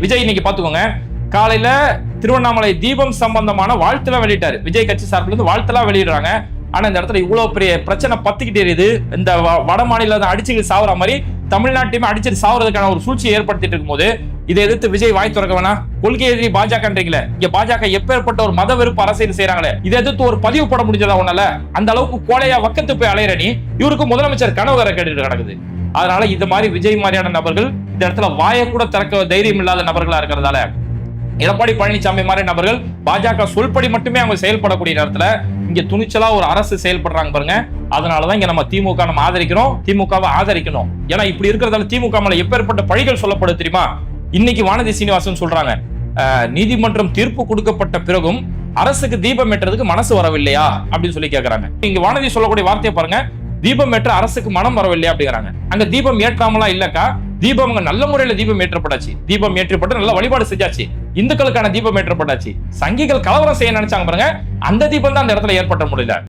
விஜய் இன்னைக்கு பாத்துக்கோங்க காலையில திருவண்ணாமலை தீபம் சம்பந்தமான வாழ்த்துலாம் வெளியிட்டார். விஜய் கட்சி சார்பில் இருந்து வாழ்த்துலாம் வெளியிடுறாங்க. ஆனா இந்த இடத்துல இவ்வளவு பெரிய பிரச்சனை பத்திக்கிட்டே இருக்குது. இந்த வ- வட மாநில அடிச்சுக்கிட்டு சாவுற மாதிரி தமிழ்நாட்டையுமே அடிச்சுட்டு சாவுறதுக்கான ஒரு சூழ்ச்சியை ஏற்படுத்திட்டு இருக்கும்போது இதை எதிர்த்து விஜய் வாய் திறக்க வேணாம். கொள்கை எதிரி பாஜகன்றீங்களே இங்க பாஜக எப்பேற்பட்ட ஒரு மத வெறுப்பு அரசியல் செய்யறாங்களே இதை எதிர்த்து ஒரு பதிவு போட முடிஞ்சதா உன்னால? அந்த அளவுக்கு கோலையா வக்கத்து போய் அலையிற நீ? இவருக்கு முதலமைச்சர் கனவு வேற கேட்டுட்டு கிடக்குது. அதனால இந்த மாதிரி விஜய் மாதிரியான நபர்கள் இந்த இடத்துல வாயை கூட திறக்க தைரியம் இல்லாத நபர்களா இருக்கிறதால எடப்பாடி பழனிசாமி மாதிரி நபர்கள் பாஜக சொல்படி மட்டுமே அவங்க செயல்படக்கூடிய நேரத்துல இங்க துணிச்சலா ஒரு அரசு செயல்படுறாங்க பாருங்க. அதனாலதான் இங்க நம்ம திமுக நம்ம ஆதரிக்கிறோம் திமுகவை ஆதரிக்கணும். ஏன்னா இப்படி இருக்கிறதால திமுக மேல எப்பேற்பட்ட பழிகள் சொல்லப்படுது தெரியுமா? இன்னைக்கு வானதி சீனிவாசன் சொல்றாங்க நீதிமன்றம் தீர்ப்பு கொடுக்கப்பட்ட பிறகும் அரசுக்கு தீபம் ஏற்றதுக்கு மனசு வரவில்லையா? அப்படின்னு சொல்லி கேக்குறாங்க. இங்க வானதி சொல்லக்கூடிய வார்த்தையை பாருங்க தீபம் ஏற்ற அரசுக்கு மனம் வரவில்லையா அப்படிங்கிறாங்க. அங்க தீபம் ஏற்றாமலாம் இல்லக்கா? தீபம் அங்க நல்ல முறையில தீபம் ஏற்றப்பட்டாச்சு. தீபம் ஏற்றப்பட்டு நல்ல வழிபாடு செஞ்சாச்சு. இந்துக்களுக்கான தீபம் ஏற்றப்பட்டாச்சு. சங்கிகள் கலவரம் செய்ய நினைச்சாங்க பாருங்க. அந்த தீபம் தான் அந்த இடத்துல ஏற்பட்ட முடியல.